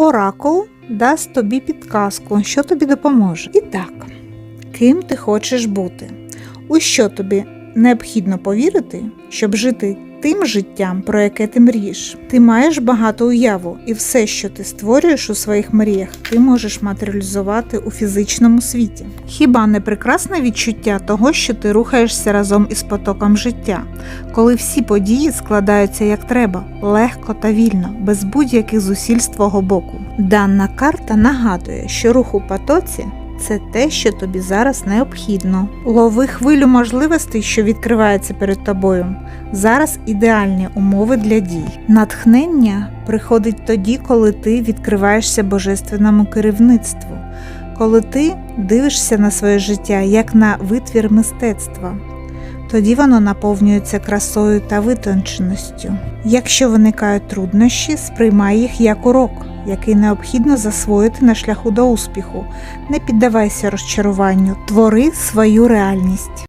Оракул дасть тобі підказку, що тобі допоможе. І так, ким ти хочеш бути? У що тобі необхідно повірити, щоб жити тим життям, про яке ти мрієш? Ти маєш багато уяву, і все, що ти створюєш у своїх мріях, ти можеш матеріалізувати у фізичному світі. Хіба не прекрасне відчуття того, що ти рухаєшся разом із потоком життя, коли всі події складаються як треба, легко та вільно, без будь-яких зусиль з твого боку. Дана карта нагадує, що рух у потоці це те, що тобі зараз необхідно. Лови хвилю можливостей, що відкривається перед тобою. Зараз ідеальні умови для дій. Натхнення приходить тоді, коли ти відкриваєшся божественному керівництву, коли ти дивишся на своє життя як на витвір мистецтва. Тоді воно наповнюється красою та витонченістю. Якщо виникають труднощі, сприймай їх як урок, який необхідно засвоїти на шляху до успіху. Не піддавайся розчаруванню, твори свою реальність.